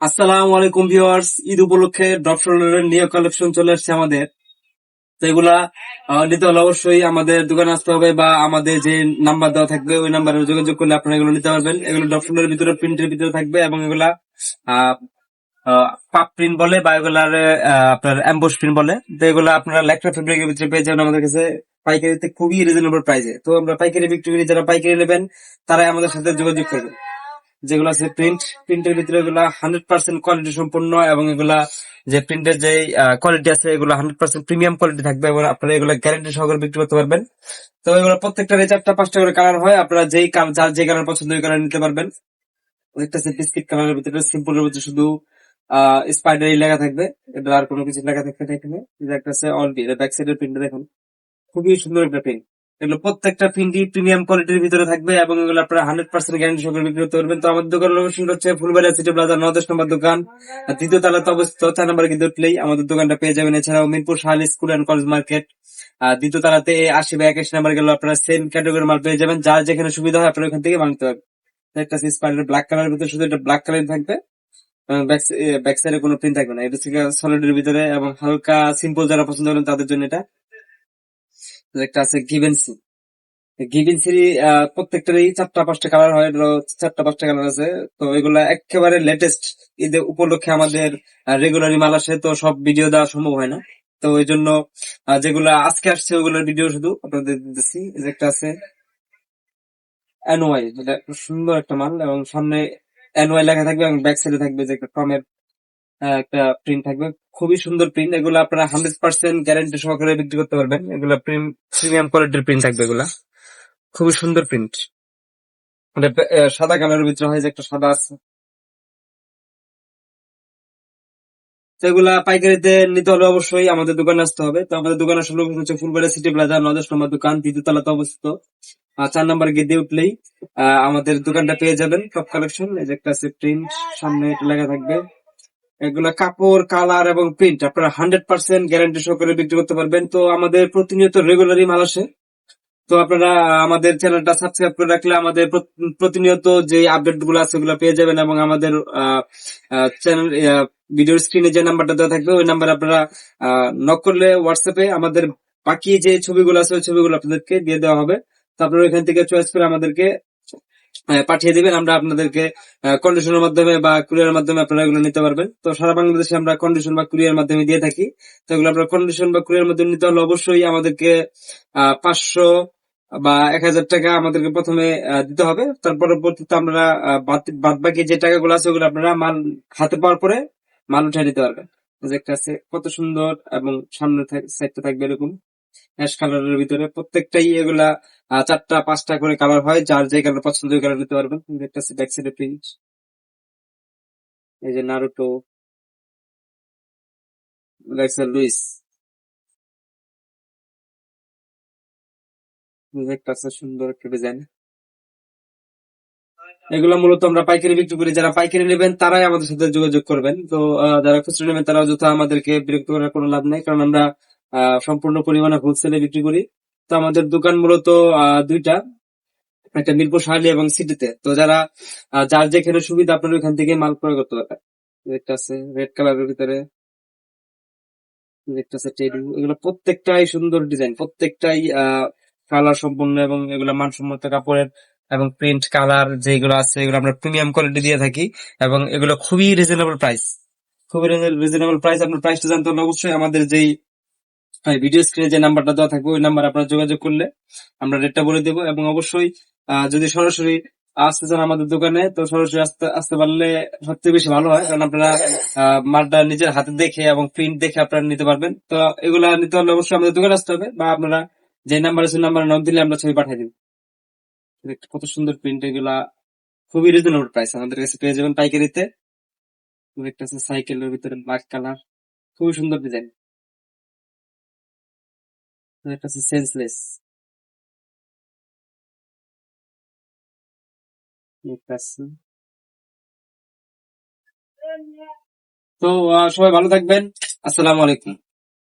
আসসালামু আলাইকুম ভিউয়ার্স, ঈদ উপলক্ষে ড্রপ শোল্ডারের নিউ কালেকশন চলে আসছে আমাদের। তো এগুলা নিতে হলে অবশ্যই আমাদের দোকানে আসতে হবে বা আমাদের যে নাম্বার দেওয়া থাকবে, ওই নাম্বারে যোগাযোগ করলে আপনারা এগুলো নিতে পারবেন। এগুলো ড্রপ ভিতরে, প্রিন্টের ভিতরে থাকবে এবং এগুলা পাপ প্রিন্ট বলে বা এগুলার আপনার অ্যাম্বোস প্রিন্ট বলে। তো এগুলো আপনারা লেকটা ফেব্রিকের ভিতরে পেয়ে যাবেন আমাদের কাছে। পাইকারিতে খুবই রিজনেবল প্রাইসে তো আমরা পাইকারি বিক্রি করি, যারা পাইকারি নেবেন, তারাই আমাদের সাথে যোগাযোগ করবেন যেগুলো আছে প্রিন্ট প্রিন্টের ভিতরে এগুলা হান্ড্রেড পার্সেন্ট কোয়ালিটি সম্পূর্ণ এবং এগুলা যে প্রিন্টের যে কোয়ালিটি আছে, এগুলো হান্ড্রেড পার্সেন্ট প্রিমিয়াম কোয়ালিটি থাকবে এবং আপনারা এগুলো গ্যারান্টি সহকারে বিক্রি করতে পারবেন। তো এগুলো প্রত্যেকটা চারটা, পাঁচটা করে কালার হয়, আপনারা যেই যার যে কালার পছন্দ ওই কালার নিতে পারবেন। একটা আছে বিস্কিট কালারের ভিতরে সিম্পলের ভিতরে শুধু স্পাইডারি লেখা থাকবে। এটা আর কোনো কিছু লেখা থাকবে না এখানে। একটা আছে এটা ব্যাক সাইডের প্রিন্ট দেখুন। খুবই সুন্দর একটা প্রিন্ট এগুলো প্রত্যেকটা প্রিন্টই প্রিমিয়াম কোয়ালিটির ভিতরে থাকবে এবং এগুলো আপনারা হান্ড্রেড পার্সেন্ট গ্যারান্টি সহকারে বিক্রি করতে পারবেন। তো আমাদের দোকানের লোকেশন হচ্ছে ফুলবাড়ি সিটি প্লাজা নদেশ নম্বর দোকান। আর দ্বিতীয় তলাতে অবস্থিত, চার নম্বর কিন্তু উঠলেই আমাদের দোকানটা পেয়ে যাবেন। এছাড়াও Mirpur Shahali school and college market. দ্বিতীয় তলাতে আশি বা একাশি নাম্বার গেলে আপনারা সেম ক্যাটাগরির মাল পেয়ে যাবেন। যার যেখানে সুবিধা হয় আপনারা ওখান থেকে মাল হবে একটা স্পাইডার ব্ল্যাক কালারের ভিতরে শুধু এটা ব্ল্যাক কালার থাকবে। ব্যাক সাইডে কোনো প্রিন্ট থাকবে না। এটা হচ্ছে সলিডের ভিতরে এবং হালকা সিম্পল যারা পছন্দ করেন তাদের জন্য এটা। একটা আছে গিভেন্সি গিভেন্সির প্রত্যেকটারই চারটা পাঁচটা কালার হয় চারটা পাঁচটা কালার আছে। তো এগুলা একেবারে লেটেস্ট ঈদের উপলক্ষে আমাদের রেগুলারই মাল আসে, তো সব ভিডিও দেওয়া সম্ভব হয় না। তো ওই জন্য যেগুলা আজকে আসছে ওগুলোর ভিডিও শুধু আপনাদের দিতেছি। যে একটা আছে এনওয়াই যেটা সুন্দর একটা মাল এবং সামনে এনওয়াই লেখা থাকবে এবং ব্যাক সাইডে থাকবে যে একটা টমের একটা প্রিন্ট থাকবে। খুবই সুন্দর প্রিন্ট এগুলো আপনারা হান্ড্রেড পার্সেন্ট গ্যারান্টি সহকারে বিক্রি করতে পারবেন। এগুলো প্রিমিয়াম কোয়ালিটির প্রিন্ট থাকবে এগুলা। খুবই সুন্দর প্রিন্ট মানে সাদা কালারের ভিতরে হয় যে একটা সাদা আছে। তো এগুলা পাইকারিতে নিতে হলে অবশ্যই আমাদের দোকানে আসতে হবে। তো আমাদের দোকান আসলে হচ্ছে ফুলবাড়ি সিটি প্লাজা নদেশ নম্বর দোকান তলাতে অবস্থিত। চার নাম্বার গেটে উঠলেই আমাদের দোকানটা পেয়ে যাবেন। টপ কালেকশন এই যে একটা আছে প্রিন্ট সামনে এটা লেখা থাকবে। এগুলা কাপড়, কালার এবং প্রিন্ট আপনারা হান্ড্রেড পার্সেন্ট গ্যারান্টি সহকারে বিক্রি করতে পারবেন। তো আমাদের প্রতিনিয়ত রেগুলারই মাল আসে। তো আপনারা আমাদের চ্যানেলটা সাবস্ক্রাইব করে রাখলে আমাদের প্রতিনিয়ত যে আপডেটগুলো আছে ওগুলো পেয়ে যাবেন এবং আমাদের চ্যানেল ভিডিওর স্ক্রিনে যে নাম্বারটা দেওয়া থাকবে, ওই নাম্বার আপনারা নক করলে হোয়াটসঅ্যাপে আমাদের বাকি যে ছবিগুলো আছে, ওই ছবিগুলো আপনাদেরকে দিয়ে দেওয়া হবে। তো আপনারা ওইখান থেকে চয়েস করে আমাদেরকে পাঠিয়ে দিবেন, আমরা আপনাদেরকে কন্ডিশনের মাধ্যমে বা কুরিয়ার মাধ্যমে আপনারা এগুলো নিতে পারবেন। তো সারা বাংলাদেশে আমরা কন্ডিশন বা কুরিয়ার মাধ্যমে দিয়ে থাকি। তো এগুলো আপনারা কন্ডিশন বা কুরিয়ার মাধ্যমে নিতে হলে অবশ্যই আমাদেরকে পাঁচশো বা এক হাজার টাকা আমাদেরকে প্রথমে দিতে হবে। তার পরবর্তীতে আমরা বাদ- বাকি যে টাকাগুলো আছে ওগুলো আপনারা মাল হাতে পাওয়ার পরে মাল উঠে নিতে পারবেন। একটা আছে, কত সুন্দর এবং সামনে সাইডটা থাকবে এরকম। অ্যাশ কালারের ভিতরে প্রত্যেকটাই এগুলা চারটা, পাঁচটা করে কালার হয়, যার যে কালার পছন্দ ওই কালার নিতে পারবেন। এই যে নারুটো লুইস একটা আছে সুন্দর একটা ডিজাইন এগুলো মূলত আমরা পাইকারি বিক্রি করি। যারা পাইকারি নেবেন, তারাই আমাদের সাথে যোগাযোগ করবেন। তো যারা খুচরো নেবেন তারা যথা আমাদেরকে বিরক্ত করার কোনো লাভ নেই। কারণ আমরা সম্পূর্ণ পরিমাণে হোলসেলে বিক্রি করি। তো আমাদের দোকান মূলত দুইটা। একটা মিরপুর শাহালি এবং সিটিতে। তো যারা যার যেখানে সুবিধা, আপনার ওইখান থেকে মাল ক্রয় করতে পারবেন। একটা আছে রেড কালারের ভিতরে। একটা আছে টেডু এগুলো প্রত্যেকটাই সুন্দর ডিজাইন প্রত্যেকটাই কালার সম্পূর্ণ এবং এগুলো মানসম্মত কাপড়ের এবং প্রিন্ট কালার যেগুলো আছে, এগুলো আমরা প্রিমিয়াম কোয়ালিটি দিয়ে থাকি এবং এগুলো খুবই রিজনেবল প্রাইস খুবই রিজনেবল প্রাইস আপনার প্রাইসটা জানতে হলে অবশ্যই আমাদের যেই ভিডিও স্ক্রিনে যে নাম্বারটা দেওয়া থাকবে, ওই নাম্বার আপনারা যোগাযোগ করলে আমরা রেটটা বলে দেবো এবং অবশ্যই যদি সরাসরি আসতে চান আমাদের দোকানে, তো সরাসরি আসতে আসতে পারলে সবথেকে বেশি ভালো হয়, কারণ আপনারা মালটা নিজের হাতে দেখে এবং প্রিন্ট দেখে আপনারা নিতে পারবেন। তো এগুলা নিতে হলে অবশ্যই আমাদের দোকানে আসতে হবে বা আপনারা যে নাম্বার আছে নাম্বারে নক দিলে আমরা ছবি পাঠিয়ে দিব। কত সুন্দর প্রিন্ট এগুলা, খুবই রিজনেবল প্রাইস আমাদের কাছে পেয়ে যাবেন পাইকারিতে। একটা আছে সাইকেলের ভিতরে ব্ল্যাক কালার খুবই সুন্দর ডিজাইন একটা কাছে সেন্সলেস তো সবাই ভালো থাকবেন আসসালামু আলাইকুম